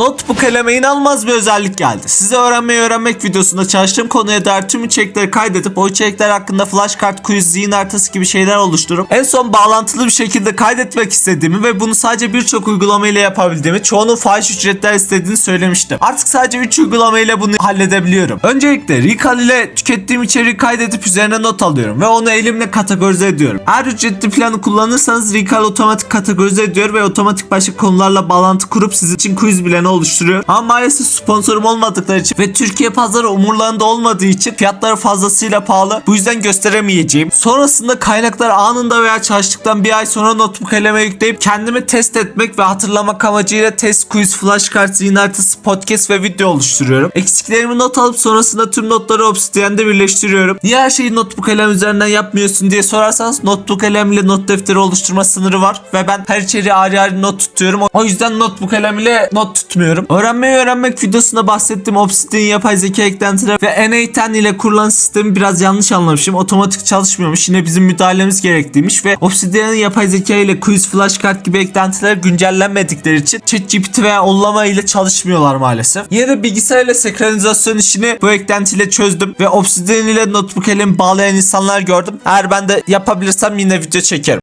Notebook eleme inanılmaz bir özellik geldi. Size öğrenmeyi öğrenmek videosunda çalıştığım konuya dair tüm içerikleri kaydedip o içerikler hakkında flashcard, quiz, zihin haritası gibi şeyler oluşturup en son bağlantılı bir şekilde kaydetmek istediğimi ve bunu sadece birçok uygulama ile yapabildiğimi, çoğunun fahiş ücretler istediğini söylemiştim. Artık sadece 3 uygulama ile bunu halledebiliyorum. Öncelikle Recall ile tükettiğim içeriği kaydedip üzerine not alıyorum ve onu elimle kategorize ediyorum. Eğer ücretli planı kullanırsanız Recall otomatik kategorize ediyor ve otomatik başka konularla bağlantı kurup sizin için quiz bilen oluşturuyor. Ama maalesef sponsorum olmadıkları için ve Türkiye pazarı umurlarında olmadığı için fiyatları fazlasıyla pahalı. Bu yüzden gösteremeyeceğim. Sonrasında kaynaklar anında veya çalıştıktan bir ay sonra notebook eleme yükleyip kendimi test etmek ve hatırlamak amacıyla test quiz, flashcard, zihin haritası, podcast ve video oluşturuyorum. Eksiklerimi not alıp sonrasında tüm notları Obsidian'de birleştiriyorum. Niye her şeyi notebook elem üzerinden yapmıyorsun diye sorarsanız notebook elem ile not defteri oluşturma sınırı var ve ben her içeriği ayrı ayrı not tutuyorum. O yüzden notebook elem ile not tutmuyorum. Öğrenmeyi öğrenmek videosunda bahsettiğim Obsidian yapay zeka eklentileri ve N810 ile kurulan sistemi biraz yanlış anlamışım. Otomatik çalışmıyormuş. Yine bizim müdahalemiz gerekliymiş ve Obsidian'ın yapay zeka ile quiz, flashcard gibi eklentiler güncellenmedikleri için ChatGPT veya Ollama ile çalışmıyorlar maalesef. Yine de bilgisayar ile senkronizasyon işini bu eklentiyle çözdüm ve Obsidian ile notebook elemi bağlayan insanlar gördüm. Eğer ben de yapabilirsem yine video çekerim.